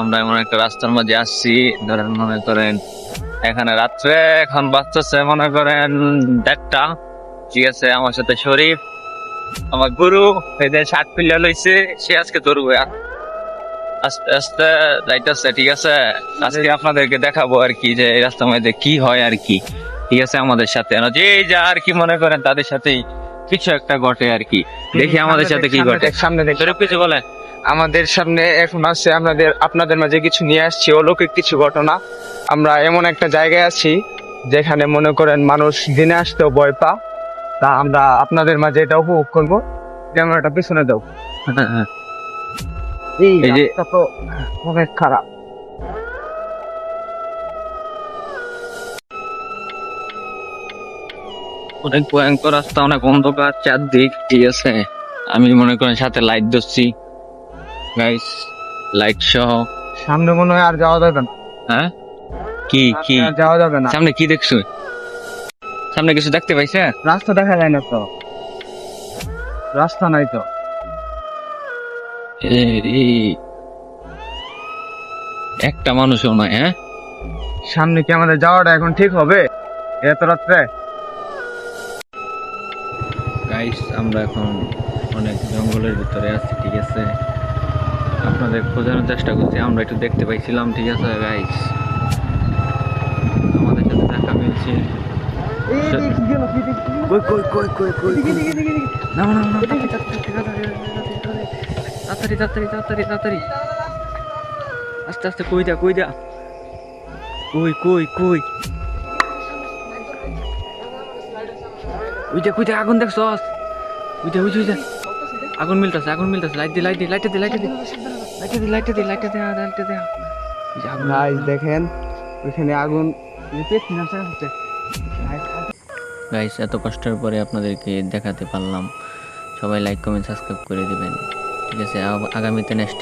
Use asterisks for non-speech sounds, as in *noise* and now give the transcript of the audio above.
আমরা এমন একটা রাস্তার মাঝে আসছি ধরেন মনে করেন এখানে রাত্রে এখন বাচ্চাছে মনে করেন দেড়টা। ঠিক আছে আমার সাথে শরীফ আমার গুরু যে পিল্লা লইছে সে আজকে ধরবো আস্তে আস্তে যাইতেছে ঠিক আছে? আজকে আপনাদেরকে দেখাবো আর কি যে এই রাস্তার মধ্যে কি হয় আর কি। ঠিক আছে আমাদের সাথে। যে যা আর কি মনে করেন তাদের সাথেই কিছু একটা ঘটে আর কি। দেখি আমাদের সাথে কি ঘটে। সামনে দেখ। কিছু বলে আমাদের সামনে এখন আছে আপনাদের আপনাদের মাঝে কিছু নিয়ে আসছি অলৌকিক কিছু ঘটনা। আমরা এমন একটা জায়গায় আছি যেখানে মনে করেন মানুষ দিনে আসতেও ভয় পা। তা আমরা আপনাদের মাঝে এটা উপভোগ করব। ক্যামেরাটা পিছনে দাও। *laughs* এই এই যে- তো অনেক খারাপ। অনেক ভয়ঙ্কর রাস্তা অনেক অন্ধকার চারদিক ঠিক আছে? আমি মনে করেন সাথে লাইট ধরছি। গাইস লাইট সহ সামনে মনে হয় আর যাওয়া যাবে না। হ্যাঁ? কি কি? যাওয়া যাবে না। সামনে কি দেখছ? সামনে কিছু দেখতে পাইছে? রাস্তা দেখা যায় না তো। রাস্তা নাই তো। একটা মানুষও নয় হ্যাঁ? সামনে কি আমাদের যাওয়াটা এখন ঠিক হবে? এত রাত্রে? গাইস আমরা এখন অনেক জঙ্গলের ভিতরে আছি ঠিক আছে? আপনাদের খোঁজানোর চেষ্টা করছি আমরা একটু দেখতে পাইছিলাম ঠিক আছে গাইস আমাদের সাথে দেখা মিলছে। তাড়াতাড়ি তাড়াতাড়ি তাড়াতাড়ি তাড়াতাড়ি। আস্তে আস্তে কই দা কই দা কই কই কই? ওইটা কইটা আগুন দেখছস? ওইটা ওইটা ওইটা আগুন মিলতেছে আগুন মিলতেছে। লাইট দি লাইট দি লাইট দি লাইট দি। লাইট দি লাইট দি লাইট দি লাইট দে গাইস দেখেন ওইখানে আগুন গাইস এত কষ্টের পরে আপনাদেরকে দেখাতে পারলাম। সবাই লাইক কমেন্ট সাবস্ক্রাইব করে দিবেন। ঠিক আছে আগামীতে নেক্সট